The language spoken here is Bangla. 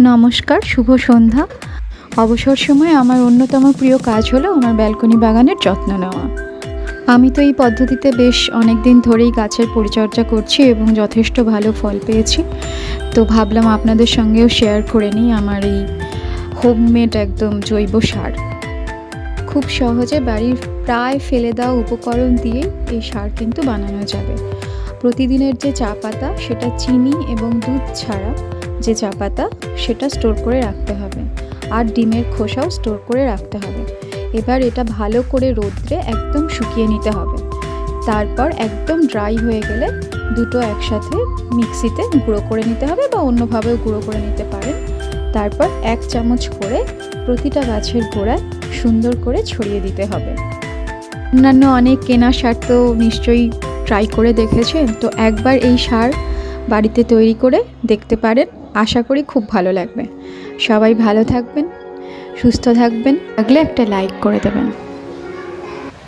নমস্কার, শুভ সন্ধ্যা। অবসর সময়ে আমার অন্যতম প্রিয় কাজ হলো আমার ব্যালকনি বাগানের যত্ন নেওয়া। আমি তো এই পদ্ধতিতে বেশ অনেক দিন ধরেই গাছের পরিচর্যা করছি এবং যথেষ্ট ভালো ফল পেয়েছি। তো ভাবলাম আপনাদের সঙ্গেও শেয়ার করে নিই আমার এই হোমমেড একদম জৈব সার। খুব সহজে বাড়ির প্রায় ফেলে দেওয়া উপকরণ দিয়েই এই সার কিন্তু বানানো যাবে। প্রতিদিনের যে চা পাতা, সেটা চিনি এবং দুধ ছাড়া যে চা পাতা সেটা স্টোর করে রাখতে হবে আর ডিমের খোসাও স্টোর করে রাখতে হবে। এবার এটা ভালো করে রোদ্রে একদম শুকিয়ে নিতে হবে। তারপর একদম ড্রাই হয়ে গেলে দুটো একসাথে মিক্সিতে গুঁড়ো করে নিতে হবে বা অন্যভাবেও গুঁড়ো করে নিতে পারেন। তারপর এক চামচ করে প্রতিটা গাছের গোড়ায় সুন্দর করে ছড়িয়ে দিতে হবে। অন্যান্য অনেক কেনা সার তো নিশ্চয়ই ট্রাই করে দেখেছেন, তো একবার এই সার বাড়িতে তৈরি করে দেখতে পারেন। আশা করি খুব ভালো লাগবে। সবাই ভালো থাকবেন, সুস্থ থাকবেন। লাগলে একটা লাইক করে দেবেন।